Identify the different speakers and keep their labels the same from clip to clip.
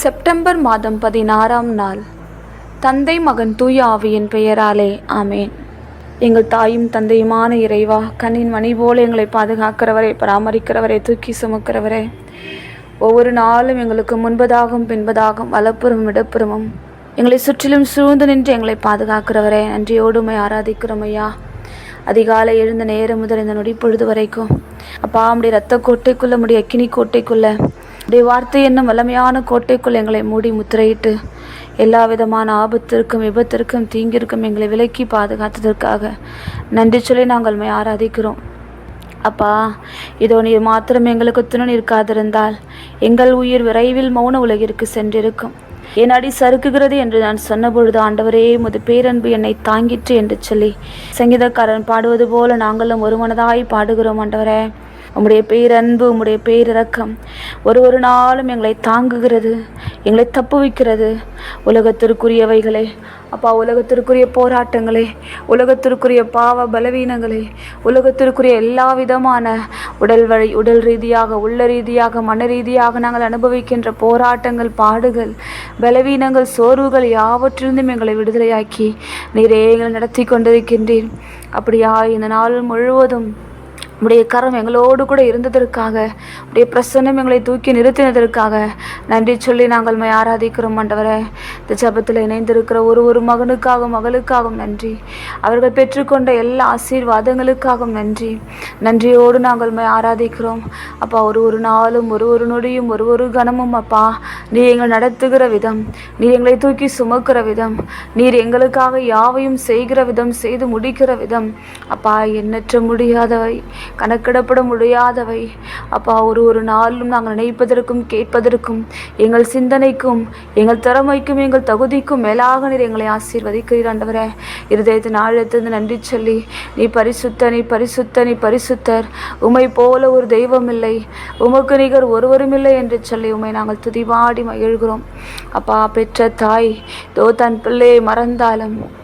Speaker 1: September மாதம் பதினாறாம் நாள். தந்தை மகன் தூய ஆவியின் பெயராலே ஆமேன். எங்கள் தாயும் தந்தையுமான இறைவா கண்ணின் மணி போல எங்களை பாதுகாக்கிறவரே பராமரிக்கிறவரே தூக்கி சுமக்கிறவரே. ஒவ்வொரு நாளும் எங்களுக்கு முன்பதாகவும் பின்பதாகவும் வலப்புறமும் இடப்புறமும் எங்களை சுற்றிலும் சூழ்ந்து நின்று எங்களை பாதுகாக்கிறவரே. நன்றியோடுமை உம்மை ஆராதிக்கிறோம் ஐயா. அதிகாலை எழுந்த நேரம் முதல் இந்த நொடி பொழுது வரைக்கும் அப்பா உடைய ரத்த கோட்டைக்குள்ள முடிய அக்கினி கோட்டைக்குள்ள உடைய வார்த்தை என்னும் வல்லமையான கோட்டைக்குள் எங்களை மூடி முத்திரையிட்டு எல்லா விதமான ஆபத்திற்கும் விபத்திற்கும் தீங்கிற்கும் எங்களை விலக்கி பாதுகாத்ததற்காக நன்றி சொல்லி நாங்கள் உம்மை ஆராதிக்கிறோம். அப்பா இதோ நீர் மாத்திரம் எங்களுக்கு துணை இருக்காதிருந்தால் எங்கள் உயிர் விரைவில் மௌன உலகிற்கு சென்றிருக்கும். என் அடி சறுக்குகிறது என்று நான் சொன்னபொழுது ஆண்டவரே முது பேரன்பு என்னை தாங்கிற்று என்று சொல்லி சங்கீதக்காரன் பாடுவது போல நாங்களும் ஒருமனதாய் பாடுகிறோம் ஆண்டவரே. உம்முடைய பேரன்பு உம்முடைய பேரிரக்கம் ஒரு ஒரு நாளும் எங்களை தாங்குகிறது எங்களை தப்புவிக்கிறது. உலகத்திற்குரியவைகளே அப்பா உலகத்திற்குரிய போராட்டங்களே உலகத்திற்குரிய பாவ பலவீனங்களே உலகத்திற்குரிய எல்லா விதமான உடல் வழி உடல் ரீதியாக உள்ள ரீதியாக மன ரீதியாக நாங்கள் அனுபவிக்கின்ற போராட்டங்கள் பாடுகள் பலவீனங்கள் சோர்வுகள் யாவற்றிலிருந்தும் எங்களை விடுதலையாக்கி நீரே எங்களை நடத்தி கொண்டிருக்கின்றீர். அப்படியா இந்த நாள் முழுவதும் உடைய கரம் எங்களோடு கூட இருந்ததற்காக உடைய பிரசன்னம் எங்களை தூக்கி நிறுத்தினதற்காக நன்றி சொல்லி நாங்கள் மை ஆராதிக்கிறோம் ஆண்டவரே. இந்த ஜபத்தில் இணைந்திருக்கிற ஒரு ஒரு மகனுக்காகவும் மகளுக்காகவும் நன்றி. அவர்கள் பெற்றுக்கொண்ட எல்லா ஆசீர்வாதங்களுக்காகவும் நன்றி. நன்றியோடு நாங்கள் மை ஆராதிக்கிறோம். அப்பா ஒரு ஒரு நாளும் ஒரு ஒரு நொடியும் ஒரு ஒரு கணமும் அப்பா நீ எங்களை நடத்துகிற விதம். நீ எங்களை தூக்கி சுமக்கிற விதம். நீர் எங்களுக்காக யாவையும் செய்கிற விதம் செய்து முடிக்கிற விதம். அப்பா எண்ணற்ற முடியாதவை. கணக்கிடப்பட முடியாதவை. அப்பா ஒரு ஒரு நாளும் நாங்கள் நினைப்பதற்கும் கேட்பதற்கும் எங்கள் சிந்தனைக்கும் எங்கள் திறமைக்கும் எங்கள் தகுதிக்கும் மேலாக நீர் எங்களை ஆசீர்வதிக்கிறீர் ஆண்டவரே. இருதயத்தின் ஆழத்திலிருந்து நன்றி சொல்லி நீ பரிசுத்த நீ பரிசுத்த நீ பரிசுத்தர். உமை போல ஒரு தெய்வம் இல்லை உமக்கு நிகர் ஒருவரும் இல்லை என்று சொல்லி உமை நாங்கள் துதிபாடி மகிழ்கிறோம். அப்பா பெற்ற தாய் தோ தன் பிள்ளையை மறந்தாலும்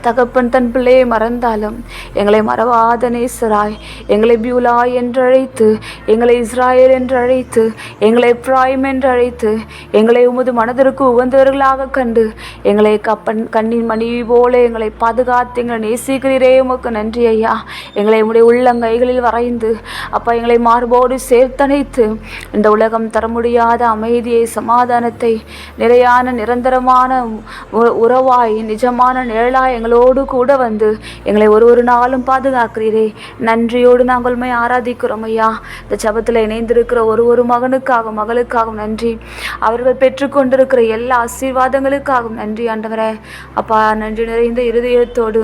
Speaker 1: தகப்பன் தன் பிள்ளையை மறந்தாலும் எங்களை மறவாத நேசராய் எங்களை பியூலா என்றழைத்து எங்களை இஸ்ராயேல் என்று அழைத்து எங்களை பிராயம் என்று அழைத்து எங்களை உமது மனதிற்கு உகந்தவர்களாக கண்டு எங்களை கப்பன் கண்ணின் மணி போல எங்களை பாதுகாத்து எங்களை நேசிக்கிறீரே உமக்கு நன்றி ஐயா. எங்களை உடைய உள்ளங்கைகளில் வரைந்து அப்பா எங்களை மார்போடு சேர்த்தணைத்து இந்த உலகம் தர முடியாத அமைதியை சமாதானத்தை நிலையான நிரந்தரமான உ- உறவாய் நிஜமான நிழலாய் எங்களோடு கூட வந்து எங்களை ஒரு ஒரு நாளும் பாதுகாக்கிறீரே. நன்றியோடு நாங்கள் உண்மை ஆராதிக்கிறோம் ஐயா. இந்த ஜபத்தில் இணைந்திருக்கிற ஒரு ஒரு மகனுக்காகவும் மகளுக்காகவும் நன்றி. அவர்கள் பெற்றுக்கொண்டிருக்கிற எல்லா ஆசீர்வாதங்களுக்காகவும் நன்றி ஆண்டவரே. அப்பா நன்றி நிறைந்த இருதயத்தோடு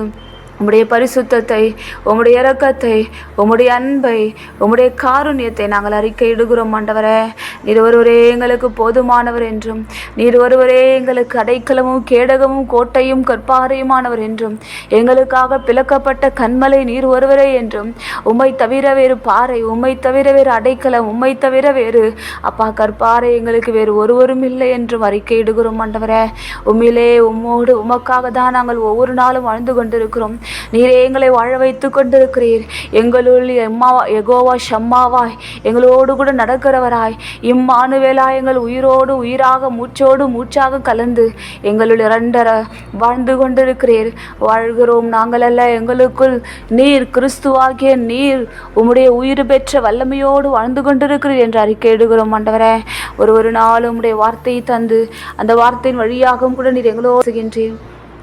Speaker 1: உம்முடைய பரிசுத்தத்தை உம்முடைய இறக்கத்தை உம்முடைய அன்பை உம்முடைய காருண்யத்தை நாங்கள் அறிக்கையிடுகிறோம் ஆண்டவரே. நீர் ஒருவரே எங்களுக்கு போதுமானவர் என்றும் நீர் ஒருவரே எங்களுக்கு அடைக்கலமும் கேடகமும் கோட்டையும் கற்பாறையுமானவர் என்றும் எங்களுக்காக பிளக்கப்பட்ட கண்மலை நீர் ஒருவரே என்றும் உம்மை தவிர வேறு பாறை உம்மை தவிர வேறு அடைக்கலம் உம்மை தவிர வேறு அப்பா கற்பாறை எங்களுக்கு வேறு ஒருவரும் இல்லை என்றும் அறிக்கையிடுகிறோம் ஆண்டவரே. உம்மிலே உம்மோடு உமக்காக தான் நாங்கள் ஒவ்வொரு நாளும் வாழ்ந்து கொண்டிருக்கிறோம். நீரே எங்களை வாழ வைத்து கொண்டிருக்கிறீர். எங்களுள் எம்மாவா எகோவா ஷம்மாவாய். எங்களோடு கூட நடக்கிறவராய். இம்மானுவேலா எங்கள் உயிரோடு உயிராக மூச்சோடு மூச்சாக கலந்து எங்களுள் இரண்டர வாழ்ந்து கொண்டிருக்கிறீர். வாழ்கிறோம் நாங்கள் அல்ல எங்களுக்குள் நீர் கிறிஸ்துவாகிய நீர் உம்முடைய உயிர் பெற்ற வல்லமையோடு வாழ்ந்து கொண்டிருக்கிறீர் என்று அறிக்கையிடுகிறோம் ஆண்டவரே. ஒரு ஒரு நாள் உம்முடைய வார்த்தையை தந்து அந்த வார்த்தையின் வழியாகவும் கூட நீர் எங்களோடு செய்கின்றீர்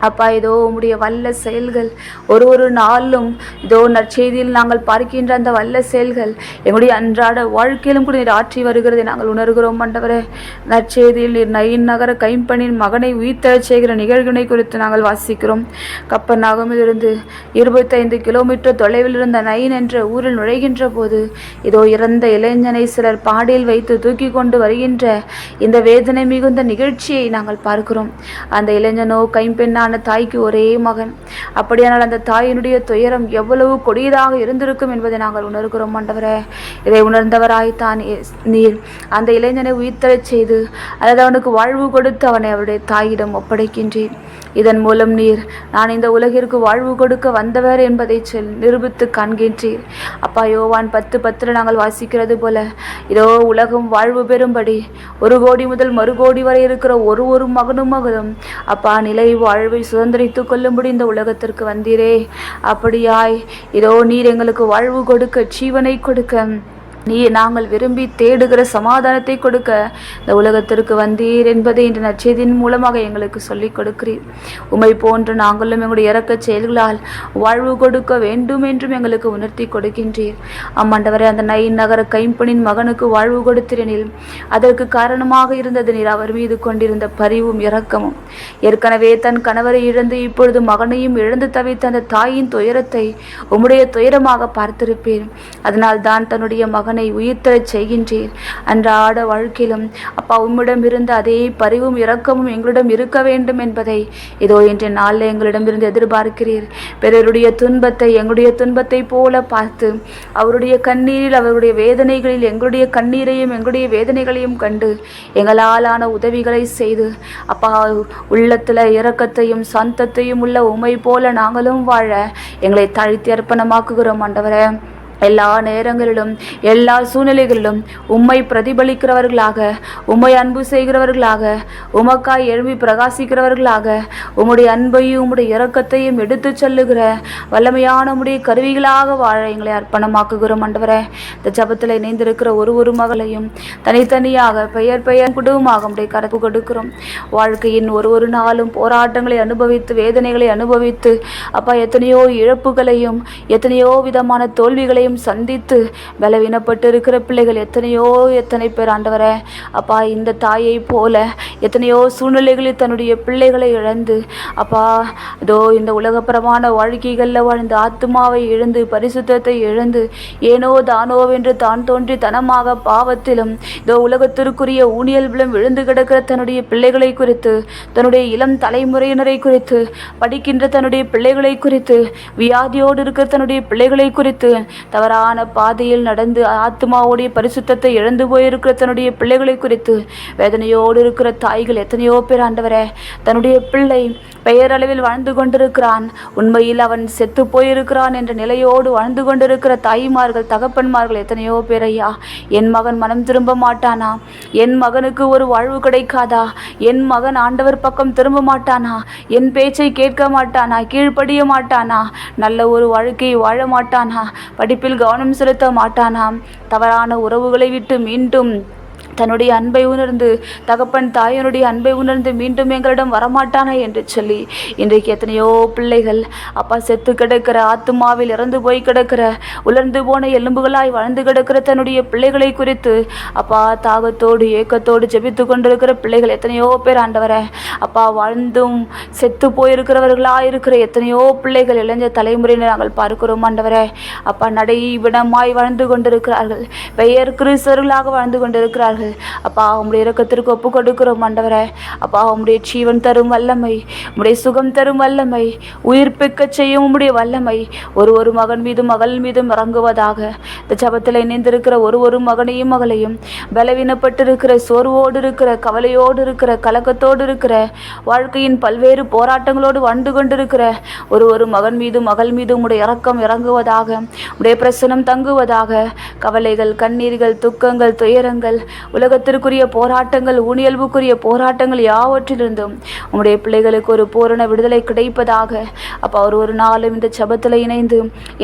Speaker 1: அப்பா இதோ உம்முடைய வல்ல செயல்கள். ஒரு ஒரு நாளும் இதோ நற்செய்தியில் நாங்கள் பார்க்கின்ற அந்த வல்ல செயல்கள் எங்களுடைய அன்றாட வாழ்க்கையிலும் கூட நீர் ஆற்றி வருகிறதை நாங்கள் உணர்கிறோம் மண்டவரே நற்செய்தியில் நீர் நயின் நகர கைம்பனின் மகனை உயிர்த்தெழச் செய்கிற நிகழ்வினை குறித்து நாங்கள் வாசிக்கிறோம். கப்பர்நாகமிலிருந்து இருபத்தைந்து கிலோமீட்டர் தொலைவில் இருந்த நயின் என்ற ஊரில் நுழைகின்ற போது இதோ இறந்த இளைஞனை சிலர் பாடியில் வைத்து தூக்கி கொண்டு வருகின்ற இந்த வேதனை மிகுந்த நிகழ்ச்சியை நாங்கள் பார்க்கிறோம். அந்த இளைஞனோ கைம்பெண்ணான வயதான தாய்க்கு ஒரே மகன். அப்படியானால் அந்த தாயினுடைய துயரம் எவ்வளவு கொடியதாக இருந்திருக்கும் என்பதை நாங்கள் உணர்கிறோம் ஆண்டவரே. இதை உணர்ந்தவராய்த்தான் நீர். அந்த இளைஞனை உயிர்த்தரச் செய்து அல்லது அவனுக்கு வாழ்வு கொடுத்து அவனை அவருடைய தாயிடம் ஒப்படைக்கின்றேன். இதன் மூலம் நீர் நான் இந்த உலகிற்கு வாழ்வு கொடுக்க வந்தவர் என்பதை சொல் நிரூபித்து காண்கின்றீர். அப்பா யோவான் பத்து பத்தில் நாங்கள் வாசிக்கிறது போல இதோ உலகம் வாழ்வு பெறும்படி ஒரு கோடி முதல் மறு கோடி வரை இருக்கிற ஒரு ஒரு மகனும் மகளும் அப்பா நிலை வாழ்வை சுதந்திரித்து கொள்ளும்படி இந்த உலகத்திற்கு வந்தீரே. அப்படியாய் இதோ நீர் எங்களுக்கு வாழ்வு கொடுக்க ஜீவனை கொடுக்க. நீ நாங்கள் விரும்பி தேடுகிற சமாதானத்தை கொடுக்க இந்த உலகத்திற்கு வந்தீர் என்பதை இன்று நச்செய்தியின் மூலமாக எங்களுக்கு சொல்லிக் கொடுக்கிறீர். உமை போன்று நாங்களும் எங்களுடைய இறக்கச் செயல்களால் வாழ்வு கொடுக்க வேண்டும் என்றும் எங்களுக்கு உணர்த்தி கொடுக்கின்றீர். அம்மாண்டவரே அந்த நை நகர கைம்பனின் மகனுக்கு வாழ்வு கொடுத்திரனில் அதற்கு காரணமாக இருந்தது நீர் அவர் மீது கொண்டிருந்த பரிவும் இரக்கமும். ஏற்கனவே தன் கணவரை இழந்து இப்பொழுது மகனையும் இழந்து தவித்த அந்த தாயின் துயரத்தை உம்முடைய துயரமாக பார்த்திருப்பேன். அதனால் தான் தன்னுடைய மகன் உயிர்த்தெழச் செய்கின்றீர். அன்றாட வாழ்க்கையிலும் அப்பா உம்மிடம் அதே பரிவும் இரக்கமும் எங்களிடம் இருக்க வேண்டும் என்பதை இதோ இன்றைய நாளில் எங்களிடமிருந்து எதிர்பார்க்கிறீர். பிறருடைய துன்பத்தை எங்களுடைய துன்பத்தை போல பார்த்து அவருடைய கண்ணீரில் அவருடைய வேதனைகளில் எங்களுடைய கண்ணீரையும் எங்களுடைய வேதனைகளையும் கண்டு எங்களாலான உதவிகளை செய்து அப்பா உள்ளத்தில் இரக்கத்தையும் சந்தத்தையும் உள்ள உமை போல நாங்களும் வாழ எங்களை தழித்து அர்ப்பணமாக்குகிறோம் ஆண்டவரே. எல்லா நேரங்களிலும் எல்லா சூழ்நிலைகளிலும் உம்மை பிரதிபலிக்கிறவர்களாக உம்மை அன்பு செய்கிறவர்களாக உமக்காய் எழும்பி பிரகாசிக்கிறவர்களாக உம்முடைய அன்பையும் உம்முடைய இரக்கத்தையும் எடுத்துச் செல்லுகிற வல்லமையான உம்முடைய கருவிகளாக வாழ எங்களை அர்ப்பணமாக்குகிறோம் ஆண்டவரே. இந்த ஜபத்தில் இணைந்திருக்கிற ஒரு ஒரு மகளையும் தனித்தனியாக பெயர் பெயர் குடும்பமாக உடைய கரப்பு கொடுக்கிறோம். வாழ்க்கையின் ஒரு ஒரு நாளும் போராட்டங்களை அனுபவித்து வேதனைகளை அனுபவித்து அப்பா எத்தனையோ இழப்புகளையும் எத்தனையோ விதமான தோல்விகளை தோல்விகளையும் சந்தித்து பலவீனப்பட்டு இருக்கிற பிள்ளைகள் எத்தனையோ எத்தனை பேர் ஆண்டவரே. அப்பா இந்த தாயை போல எத்தனையோ சூழ்நிலைகளில் தன்னுடைய பிள்ளைகளை இழந்து அப்பா இதோ இந்த உலகப்பிரமான வாழ்க்கைகளில் வாழ்ந்த ஆத்மாவை இழந்து பரிசுத்தத்தை இழந்து ஏனோ தானோவென்று தான் தோன்றி தனமாக பாவத்திலும் இதோ உலகத்திற்குரிய ஊனியல்களும் விழுந்து கிடக்கிற தன்னுடைய பிள்ளைகளை குறித்து தன்னுடைய இளம் தலைமுறையினரை குறித்து படிக்கின்ற தன்னுடைய பிள்ளைகளை குறித்து வியாதியோடு இருக்கிற தன்னுடைய பிள்ளைகளை குறித்து தவறான பாதையில் நடந்து ஆத்மாவுடைய பரிசுத்தத்தை இழந்து போயிருக்கிற தன்னுடைய பிள்ளைகளை குறித்து வேதனையோடு இருக்கிற தாய்கள் எத்தனையோ பேர் ஆண்டவரே தன்னுடைய பிள்ளை பெயரளவில் வாழ்ந்து கொண்டிருக்கிறான். உண்மையில் அவன் செத்து போயிருக்கிறான் என்ற நிலையோடு வாழ்ந்து கொண்டிருக்கிற தாய்மார்கள் தகப்பன்மார்கள் எத்தனையோ பேர் ஐயா என் மகன் மனம் திரும்ப மாட்டானா? என் மகனுக்கு ஒரு வாழ்வு கிடைக்காதா? என் மகன் ஆண்டவர் பக்கம் திரும்ப மாட்டானா? என் பேச்சை கேட்க மாட்டானா? கீழ்ப்படிய மாட்டானா? நல்ல ஒரு வாழ்க்கையை வாழ மாட்டானா? படிப்பில் கவனம் செலுத்த மாட்டானா? தவறான உறவுகளை விட்டு மீண்டும் தன்னுடைய அன்பை உணர்ந்து தகப்பன் தாயனுடைய அன்பை உணர்ந்து மீண்டும் எங்களிடம் வரமாட்டானே என்று சொல்லி இன்றைக்கு எத்தனையோ பிள்ளைகள் அப்பா செத்து கிடக்கிற ஆத்துமாவில் இறந்து போய் கிடக்கிற உலர்ந்து போன எலும்புகளாய் வளர்ந்து கிடக்கிற தன்னுடைய பிள்ளைகளை குறித்து அப்பா தாகத்தோடு ஏக்கத்தோடு ஜெபித்து கொண்டிருக்கிற பிள்ளைகள் எத்தனையோ பேர் ஆண்டவரே அப்பா வாழ்ந்தும் செத்து போயிருக்கிறவர்களா இருக்கிற எத்தனையோ பிள்ளைகள் இளைஞர் தலைமுறையினர் நாங்கள் பார்க்கிறோம் ஆண்டவரே. அப்பா நடை விடமாய் வாழ்ந்து கொண்டிருக்கிறார்கள். பெயர் கிறிஸ்தவர்களாக வாழ்ந்து கொண்டிருக்கிறார்கள். அப்பா உம்முடைய இரக்கத்திற்கு ஒப்பு கொடுக்கிறோம் ஆண்டவரே. அப்பா உம்முடைய ஜீவன் தரும் வல்லமை உம்முடைய சுகம் தரும் வல்லமை உயிர்ப்பிக்க செய்யும் உம்முடைய வல்லமை. ஒரு ஒரு மகன் மீதும் மகள் மீதும் இறங்குவதாக. இந்த ஜபத்தில் இணைந்திருக்கிற ஒரு ஒரு மகனையும் மகளையும் பலவீனப்பட்டிருக்கிற சோர்வோடு இருக்கிற கவலையோடு இருக்கிற கலக்கத்தோடு இருக்கிற வாழ்க்கையின் பல்வேறு போராட்டங்களோடு வாழ்ந்து கொண்டிருக்கிற ஒரு ஒரு மகன் மீதும் மகள் மீதும் உடைய இறக்கம் இறங்குவதாக உடைய பிரசனம் தங்குவதாக. கவலைகள் கண்ணீர்கள் துக்கங்கள் துயரங்கள் உலகத்திற்குரிய போராட்டங்கள் ஊனியல்புக்குரிய போராட்டங்கள் யாவற்றிலிருந்தும் உங்களுடைய பிள்ளைகளுக்கு ஒரு பூரண விடுதலை கிடைப்பதாக. அப்போ அவர் ஒரு நாளும் இந்த சபத்தில் இணைந்து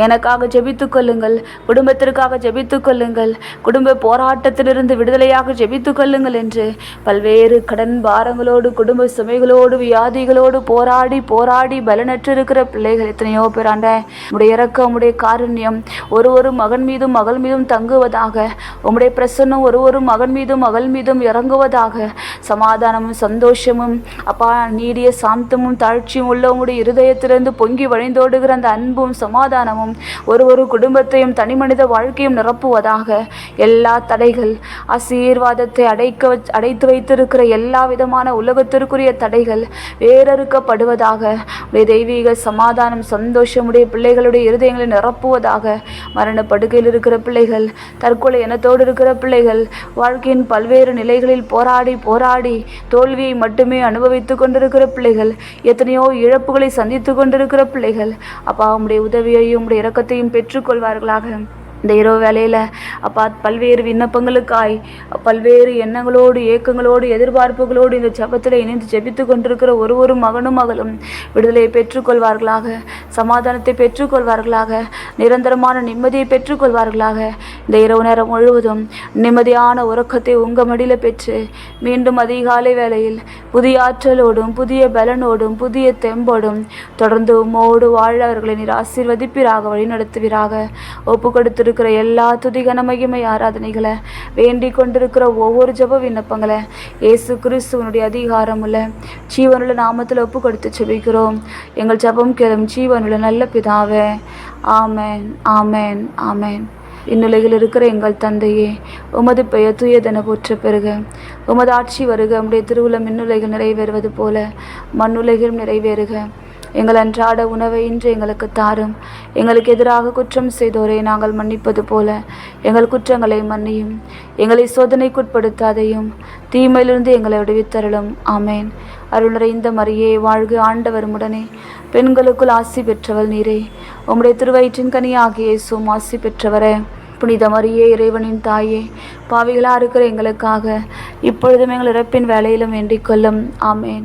Speaker 1: எனக்காக ஜெபித்துக்கொள்ளுங்கள் குடும்பத்திற்காக ஜெபித்துக்கொள்ளுங்கள் குடும்ப போராட்டத்திலிருந்து விடுதலையாக ஜெபித்து கொள்ளுங்கள் என்று பல்வேறு கடன் பாரங்களோடு குடும்ப சுமைகளோடு வியாதிகளோடு போராடி போராடி பலனற்றிருக்கிற பிள்ளைகள் எத்தனையோ பேராண்ட உடைய இறக்கம் உம்முடைய காருண்யம் ஒரு ஒரு மகன் மீதும் மகள் மீதும் தங்குவதாக. உம்முடைய பிரசன்னம் ஒரு ஒரு மகன் மீது மீதும் மகள் மீதும் இறங்குவதாக. சமாதானமும் சந்தோஷமும் அப்பா நீடிய சாந்தமும் தாழ்ச்சியும் உள்ள இருதயத்திலிருந்து பொங்கி வழிந்தோடுகிற அந்த அன்பும் சமாதானமும் ஒரு ஒரு குடும்பத்தையும் தனிமனித வாழ்க்கையும் நிரப்புவதாக. எல்லா தடைகள் ஆசீர்வாதத்தை அடைக்க அடைத்து வைத்திருக்கிற எல்லா விதமான உலகத்திற்குரிய தடைகள் வேறறுக்கப்படுவதாக உடைய தெய்வீக சமாதானம் சந்தோஷமுடைய பிள்ளைகளுடைய இருதயங்களை நிரப்புவதாக மரண படுக்கையில் இருக்கிற பிள்ளைகள் தற்கொலை எண்ணத்தோடு இருக்கிற பிள்ளைகள் வாழ்க்கையின் பல்வேறு நிலைகளில் போராடி போராடி தோல்வியை மட்டுமே அனுபவித்து கொண்டிருக்கிற பிள்ளைகள் எத்தனையோ இழப்புகளை சந்தித்து கொண்டிருக்கிற பிள்ளைகள் அப்பா உம்முடைய உதவியையும் உடைய இரக்கத்தையும் பெற்றுக்கொள்வார்களாக. இந்த இரவு வேலையில் அப்பா பல்வேறு விண்ணப்பங்களுக்காய் பல்வேறு எண்ணங்களோடு ஏக்கங்களோடு எதிர்பார்ப்புகளோடு இந்த ஜெபத்தில் இணைந்து ஜெபித்து கொண்டிருக்கிற ஒரு ஒரு மகனும் மகளும் விடுதலையை பெற்றுக்கொள்வார்களாக சமாதானத்தை பெற்றுக்கொள்வார்களாக நிரந்தரமான நிம்மதியை பெற்றுக்கொள்வார்களாக. இந்த இரவு நேரம் முழுவதும் நிம்மதியான உறக்கத்தை உங்கள் மடியில் பெற்று மீண்டும் அதிகாலை வேளையில் புதிய ஆற்றலோடும் புதிய பலனோடும் புதிய தெம்போடும் தொடர்ந்து உம்மோடு வாழ அவர்களை நீர் ஆசீர்வதிப்பீராக வழிநடத்துவீராக. ஒப்பு கொடுத்திருக்கிற எல்லா துதிகன மகிமை ஆராதனைகளை வேண்டிக் கொண்டிருக்கிற ஒவ்வொரு ஜெப விண்ணப்பங்களை இயேசு கிறிஸ்துவனுடைய அதிகாரமுள்ள ஜீவனுள்ள நாமத்தில் ஒப்பு கொடுத்து செபிக்கிறோம். எங்கள் ஜெபம் கேளும் ஜீவனுள்ள நல்ல பிதாவே. ஆமேன் ஆமேன் ஆமேன். இந்நிலையில் இருக்கிற எங்கள் தந்தையே உமது பெயர் தூயதென போற்ற பெறுக. உமது ஆட்சி வருக. உம்முடைய திருவுளம் மின்னுலைகள் நிறைவேறுவது போல மண்ணுலகிலும் நிறைவேறுக. எங்கள் அன்றாட உணவை இன்று எங்களுக்கு தாரும். எங்களுக்கு எதிராக குற்றம் செய்தோரை நாங்கள் மன்னிப்பது போல எங்கள் குற்றங்களை மன்னியும். எங்களை சோதனைக்குட்படுத்தாதையும் தீமையிலிருந்து எங்களை விடுவித்தருளும். ஆமேன். அருள் நிறைந்த மரியே வாழ்க ஆண்டவர் உடனே பெண்களுக்குள் ஆசி பெற்றவள் நீரே. உம்முடைய திருவயிற்றின் கனியாகிய சோம் ஆசி பெற்றவரே. புனித மரியே இறைவனின் தாயே பாவிகளாக இருக்கிற எங்களுக்காக இப்பொழுதும் எங்கள் இறப்பின் வேலையிலும் வேண்டிக் கொள்ளும். ஆமேன்.